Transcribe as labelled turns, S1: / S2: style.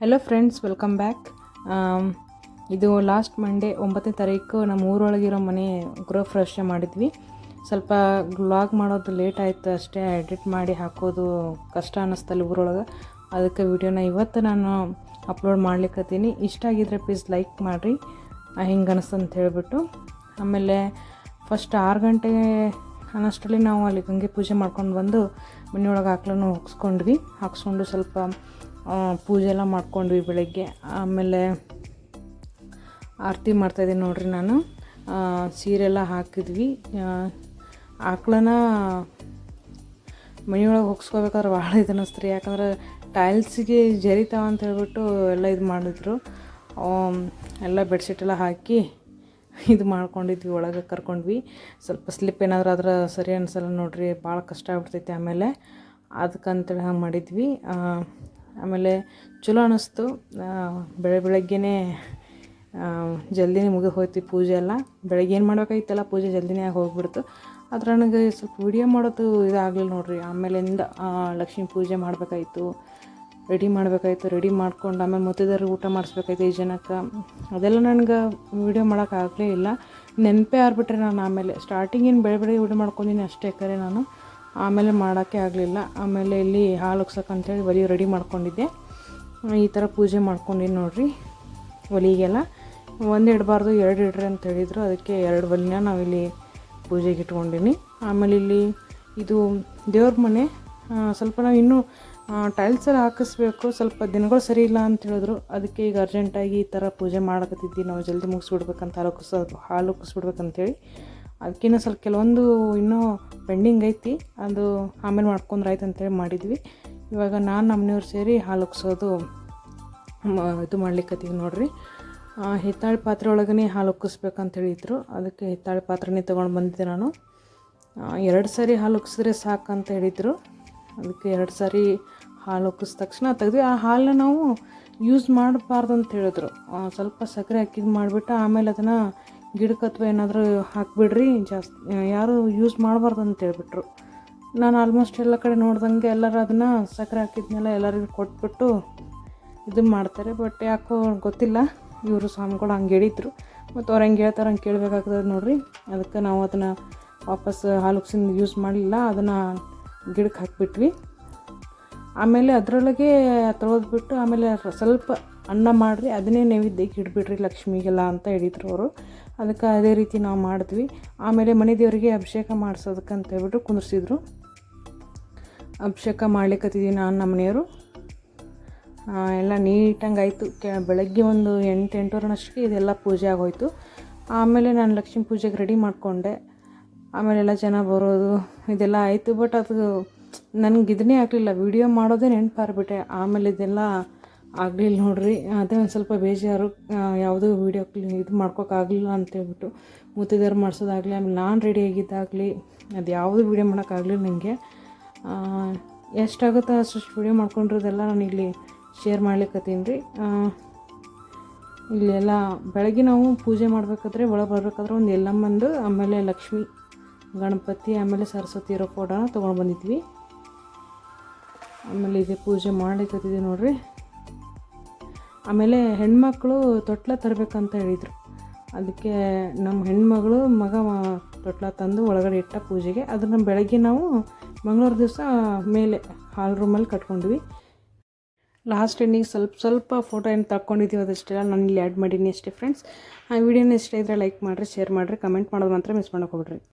S1: Hello friends welcome back ಇದು last Monday ಒಂಬತ್ತನೇ ತಾರೀಕು, ನಮ್ಮ ಊರೊಳಗಿರೋ ಮನೆ ಗೃಹ ಫ್ರೆಶ್ ಮಾಡಿದ್ವಿ. ಸ್ವಲ್ಪ ವ್ಲಾಗ್ ಮಾಡೋದು ಲೇಟ್ ಆಯಿತು ಅಷ್ಟೇ ಎಡಿಟ್ ಮಾಡಿ ಹಾಕೋದು ಕಷ್ಟ ಅನ್ನಿಸ್ತಲ್ಲಿ ಊರೊಳಗೆ. ಅದಕ್ಕೆ ವಿಡಿಯೋನ ಇವತ್ತು ನಾನು ಅಪ್ಲೋಡ್ ಮಾಡ್ಲಿಕ್ಕತ್ತೀನಿ ಇಷ್ಟ ಆಗಿದ್ರೆ ಪ್ಲೀಸ್ ಲೈಕ್ ಮಾಡಿರಿ. ಹಿಂಗೆ ಅಂತ ಹೇಳಿಬಿಟ್ಟು. ಆಮೇಲೆ ಫಸ್ಟ್ ಆರು ಗಂಟೆ ಅನ್ನಷ್ಟರಲ್ಲಿ ನಾವು ಅಲ್ಲಿ ಗಂಗೆ ಪೂಜೆ ಮಾಡ್ಕೊಂಡು ಬಂದು ಮನೆಯೊಳಗೆ ಹಾಕ್ಲೂ ಹಾಕ್ಸ್ಕೊಂಡ್ವಿ ಹಾಕ್ಸ್ಕೊಂಡು ಸ್ವಲ್ಪ ಪೂಜೆ ಎಲ್ಲ ಮಾಡ್ಕೊಂಡ್ವಿ ಬೆಳಗ್ಗೆ. ಆಮೇಲೆ ಆರತಿ ಮಾಡ್ತಾಯಿದ್ದೀನಿ ನೋಡ್ರಿ ನಾನು. ಸೀರೆಲ್ಲ ಹಾಕಿದ್ವಿ. ಆಕಳನ ಮನೆಯೊಳಗೆ ಹೋಗಿಸ್ಕೋಬೇಕಾದ್ರೆ ಭಾಳ ಇದು ಅನ್ನಿಸ್ತ್ರಿ ಯಾಕಂದ್ರೆ ಟೈಲ್ಸಿಗೆ ಜರಿತಾವ ಅಂತ ಹೇಳ್ಬಿಟ್ಟು ಎಲ್ಲ ಇದು ಮಾಡಿದ್ರು. ಎಲ್ಲ ಬೆಡ್ಶೀಟ್ ಎಲ್ಲ ಹಾಕಿ ಇದು ಮಾಡ್ಕೊಂಡಿದ್ವಿ, ಒಳಗೆ ಕರ್ಕೊಂಡ್ವಿ. ಸ್ವಲ್ಪ ಸ್ಲಿಪ್ ಏನಾದರೂ ಆದ್ರೆ ಸರಿ ಅನ್ಸಲ್ಲ ನೋಡ್ರಿ, ಭಾಳ ಕಷ್ಟ ಆಗ್ಬಿಡ್ತೈತಿ ಆಮೇಲೆ. ಅದಕ್ಕಂತೇಳಿ ಹಂಗೆ ಮಾಡಿದ್ವಿ. ಆಮೇಲೆ ಚಲೋ ಅನ್ನಿಸ್ತು ಬೆಳೆ ಬೆಳಗ್ಗೆನೇ ಜಲ್ದಿನೇ ಮುಗಿದು ಹೋಯ್ತು ಪೂಜೆ ಎಲ್ಲ. ಬೆಳಗ್ಗೆ ಏನು ಮಾಡ್ಬೇಕಾಗಿತ್ತಲ್ಲ, ಪೂಜೆ ಜಲ್ದಿನೇ ಆಗಿ ಹೋಗ್ಬಿಡ್ತು. ಆದ್ರೆ ನನಗೆ ಸ್ವಲ್ಪ ವಿಡಿಯೋ ಮಾಡೋದು ಇದಾಗಲಿಲ್ಲ ನೋಡ್ರಿ. ಆಮೇಲಿಂದ ಲಕ್ಷ್ಮೀ ಪೂಜೆ ಮಾಡಬೇಕಾಯ್ತು. ರೆಡಿ ಮಾಡಬೇಕಾಯ್ತು. ರೆಡಿ ಮಾಡ್ಕೊಂಡು ಆಮೇಲೆ ಮುತ್ತೈದವ್ರಿಗೆ ಊಟ ಮಾಡಿಸ್ಬೇಕಾಯ್ತು ಈ ಜನಕ್ಕೆ. ಅದೆಲ್ಲ ನನಗೆ ವೀಡಿಯೋ ಮಾಡೋಕ್ಕಾಗಲೇ ಇಲ್ಲ. ನೆನಪೇ ಆಗ್ಬಿಟ್ರೆ ನಾನು ಆಮೇಲೆ ಸ್ಟಾರ್ಟಿಂಗ್ ಏನು ಬೆಳೆ ಬೆಳಗ್ಗೆ ಊಟ ಮಾಡ್ಕೊಂಡಿನಿ ಅಷ್ಟೇ ಕರೆ ನಾನು. ಆಮೇಲೆ ಮಾಡೋಕ್ಕೆ ಆಗಲಿಲ್ಲ. ಆಮೇಲೆ ಇಲ್ಲಿ ಹಾಲು ಉಗ್ಸಕ್ಕಂತೇಳಿ ಬರೀ ರೆಡಿ ಮಾಡ್ಕೊಂಡಿದ್ದೆ. ಈ ಥರ ಪೂಜೆ ಮಾಡ್ಕೊಂಡಿನಿ ನೋಡಿರಿ ಒಲಿಗೆಲ್ಲ. ಒಂದು ಇಡಬಾರ್ದು, ಎರಡು ಇಡ್ರಿ ಅಂತ ಹೇಳಿದರು. ಅದಕ್ಕೆ ಎರಡು ಒಲಿನ ನಾವಿಲ್ಲಿ ಪೂಜೆಗೆ ಇಟ್ಕೊಂಡಿನಿ. ಆಮೇಲೆ ಇಲ್ಲಿ ಇದು ದೇವ್ರ ಮನೆ. ಸ್ವಲ್ಪ ನಾವು ಇನ್ನೂ ಟೈಲ್ಸ್ ಎಲ್ಲ ಹಾಕಿಸ್ಬೇಕು. ಸ್ವಲ್ಪ ದಿನಗಳು ಸರಿ ಇಲ್ಲ ಅಂತ ಹೇಳಿದ್ರು. ಅದಕ್ಕೆ ಈಗ ಅರ್ಜೆಂಟಾಗಿ ಈ ಥರ ಪೂಜೆ ಮಾಡಕತ್ತಿದ್ವಿ. ನಾವು ಜಲ್ದಿ ಮುಗಿಸ್ಬಿಡ್ಬೇಕಂತ ಹಾಲು ಕುಸ್ ಹಾಲು ಕುಸ್ಬಿಡ್ಬೇಕಂತೇಳಿ ಅದಕ್ಕಿಂತ ಸ್ವಲ್ಪ ಕೆಲವೊಂದು ಇನ್ನೂ ಪೆಂಡಿಂಗ್ ಐತಿ, ಅದು ಆಮೇಲೆ ಮಾಡ್ಕೊಂಡ್ರೆ ಆಯ್ತು ಅಂತೇಳಿ ಮಾಡಿದ್ವಿ. ಇವಾಗ ನಾನು ನಮ್ಮನೆಯವ್ರು ಸೇರಿ ಹಾಲು ಉಗ್ಸೋದು ಇದು ಮಾಡ್ಲಿಕ್ಕತ್ತೀವಿ ನೋಡ್ರಿ. ಹಿತ್ತಾಳೆ ಪಾತ್ರೆ ಒಳಗೇ ಹಾಲು ಉಕ್ಕಿಸ್ಬೇಕಂತ ಹೇಳಿದ್ರು. ಅದಕ್ಕೆ ಹಿತ್ತಾಳೆ ಪಾತ್ರೆನೇ ತೊಗೊಂಡು ಬಂದಿದ್ದೆ ನಾನು. ಎರಡು ಸಾರಿ ಹಾಲು ಉಕ್ಸಿದ್ರೆ ಸಾಕಂತ ಹೇಳಿದರು. ಅದಕ್ಕೆ ಎರಡು ಸಾರಿ ಹಾಲು ಒಕ್ಕಿಸ್ ತಕ್ಷಣ ತೆಗೆದ್ವಿ. ಆ ಹಾಲನ್ನ ನಾವು ಯೂಸ್ ಮಾಡಬಾರ್ದು ಅಂತ ಹೇಳಿದ್ರು. ಸ್ವಲ್ಪ ಸಕ್ಕರೆ ಹಾಕಿದ್ದು ಮಾಡಿಬಿಟ್ಟು ಆಮೇಲೆ ಅದನ್ನು ಗಿಡಕ್ಕೆ ಅಥವಾ ಏನಾದರೂ ಹಾಕಿಬಿಡ್ರಿ, ಜಾಸ್ತಿ ಯಾರು ಯೂಸ್ ಮಾಡಬಾರ್ದು ಅಂತ ಹೇಳ್ಬಿಟ್ರು. ನಾನು ಆಲ್ಮೋಸ್ಟ್ ಎಲ್ಲ ಕಡೆ ನೋಡ್ದಂಗೆ ಎಲ್ಲರೂ ಅದನ್ನು ಸಕ್ಕರೆ ಹಾಕಿದ್ಮೇಲೆ ಎಲ್ಲರಿಗೂ ಕೊಟ್ಬಿಟ್ಟು ಇದು ಮಾಡ್ತಾರೆ. ಬಟ್ ಯಾಕೋ ಗೊತ್ತಿಲ್ಲ, ಇವರು ಸ್ವಾಮಿಗಳು ಹಂಗೆ ಹೇಳಿದ್ರು. ಮತ್ತು ಅವ್ರು ಹೆಂಗೆ ಹೇಳ್ತಾರೆ ಹಂಗೆ ಕೇಳಬೇಕಾಗ್ತದೆ ನೋಡಿರಿ. ಅದಕ್ಕೆ ನಾವು ಅದನ್ನು ವಾಪಸ್ ಹಾಲುಕ್ಸಿಂದ ಯೂಸ್ ಮಾಡಲಿಲ್ಲ, ಅದನ್ನು ಗಿಡಕ್ಕೆ ಹಾಕಿಬಿಟ್ವಿ. ಆಮೇಲೆ ಅದರೊಳಗೆ ತೊಳೆದ್ಬಿಟ್ಟು ಆಮೇಲೆ ಸ್ವಲ್ಪ ಅನ್ನ ಮಾಡಿರಿ, ಅದನ್ನೇ ನೈವೇದ್ಯಕ್ಕೆ ಇಡ್ಬಿಡ್ರಿ ಲಕ್ಷ್ಮಿಗೆಲ್ಲ ಅಂತ ಹೇಳಿದ್ರು ಅವರು. ಅದಕ್ಕೆ ಅದೇ ರೀತಿ ನಾವು ಮಾಡಿದ್ವಿ. ಆಮೇಲೆ ಮನೆ ದೇವರಿಗೆ ಅಭಿಷೇಕ ಮಾಡಿಸೋದಕ್ಕೆ ಅಂತ ಹೇಳ್ಬಿಟ್ಟು ಕುಂದಿರ್ಸಿದ್ರು. ಅಭಿಷೇಕ ಮಾಡ್ಲಿಕ್ಕತ್ತಿದ್ವಿ ನಾನು ನಮ್ಮ ಮನೆಯವರು. ಎಲ್ಲ ನೀಟಂಗೆ ಆಯಿತು. ಕೆ, ಬೆಳಗ್ಗೆ ಒಂದು ಎಂಟು, ಎಂಟೂವರೆನಷ್ಟಕ್ಕೆ ಇದೆಲ್ಲ ಪೂಜೆ ಆಗೋಯ್ತು. ಆಮೇಲೆ ನಾನು ಲಕ್ಷ್ಮೀ ಪೂಜೆಗೆ ರೆಡಿ ಮಾಡಿಕೊಂಡೆ. ಆಮೇಲೆ ಎಲ್ಲ ಜನ ಬರೋದು, ಇದೆಲ್ಲ ಆಯಿತು. ಬಟ್ ಅದು ನನಗೆ ಇದನ್ನೇ ಆಗಲಿಲ್ಲ. ವಿಡಿಯೋ ಮಾಡೋದೇ ನೆನಪಾರ್ಬಿಟ್ಟೆ ಆಮೇಲೆ ಇದೆಲ್ಲ ಆಗಲಿಲ್ಲ ನೋಡ್ರಿ. ಅದೇ ಒಂದು ಸ್ವಲ್ಪ ಬೇಜಾರು ಯಾವುದೋ ವೀಡಿಯೋ ಇದು ಮಾಡ್ಕೋಕ್ಕಾಗಲಿಲ್ಲ ಅಂತೇಳ್ಬಿಟ್ಟು ಮುತ್ತಿದಾರು ಮಾಡಿಸೋದಾಗಲಿ, ಆಮೇಲೆ ನಾನು ರೆಡಿ ಆಗಿದ್ದಾಗಲಿ, ಅದು ಯಾವುದು ವೀಡಿಯೋ ಮಾಡೋಕ್ಕಾಗಲಿಲ್ಲ ನನಗೆ ಎಷ್ಟಾಗುತ್ತೋ ಅಷ್ಟು ವೀಡಿಯೋ ಮಾಡ್ಕೊಂಡಿರೋದೆಲ್ಲ ನಾನು ಇಲ್ಲಿ ಶೇರ್ ಮಾಡ್ಲಿಕ್ಕತ್ತೀನಿ ರೀ ಇಲ್ಲೆಲ್ಲ ಬೆಳಗ್ಗೆ ನಾವು ಪೂಜೆ ಮಾಡಬೇಕಾದ್ರೆ ಒಳಗೆ ಬರಬೇಕಾದ್ರೆ ಒಂದು ಎಲ್ಲಮ್ಮಂದು ಆಮೇಲೆ ಲಕ್ಷ್ಮಿ, ಗಣಪತಿ, ಆಮೇಲೆ ಸರಸ್ವತಿ ಇರೋ ಫೋಟೋನ ತೊಗೊಂಡು ಬಂದಿದ್ವಿ. ಆಮೇಲೆ ಇದೆ ಪೂಜೆ ಮಾಡ್ಲಿಕ್ಕತ್ತಿದ್ವಿ ನೋಡ್ರಿ. ಆಮೇಲೆ ಹೆಣ್ಮಕ್ಳು ತೊಟ್ಲ ತರಬೇಕಂತ ಹೇಳಿದರು. ಅದಕ್ಕೆ ನಮ್ಮ ಹೆಣ್ಮಗಳು ಮಗ ತೊಟ್ಲ ತಂದು ಒಳಗಡೆ ಇಟ್ಟ ಪೂಜೆಗೆ. ಅದನ್ನು ಬೆಳಗ್ಗೆ ನಾವು ಮಂಗಳೂರು ದಿವಸ ಮೇಲೆ ಹಾಲ್ ರೂಮಲ್ಲಿ ಕಟ್ಕೊಂಡ್ವಿ. ಲಾಸ್ಟ್ ಎಂಡಿಂಗ್ ಸ್ವಲ್ಪ ಸ್ವಲ್ಪ ಫೋಟೋ ಏನು ತಕ್ಕೊಂಡಿದ್ದೀವಿ ಅದಷ್ಟೆಲ್ಲ. ನಾನು ಇಲ್ಲಿ ಆ್ಯಡ್ ಮಾಡೀನಿ ಅಷ್ಟೇ ಫ್ರೆಂಡ್ಸ್ ಆ ವಿಡಿಯೋನ ಇಷ್ಟ ಇದ್ದರೆ ಲೈಕ್ ಮಾಡಿರಿ ಶೇರ್ ಮಾಡಿರಿ ಕಮೆಂಟ್ ಮಾಡೋದು ಮಾತ್ರ ಮಿಸ್ ಮಾಡೋಕೆ ಹೋಗ್ಬಿಡ್ರಿ.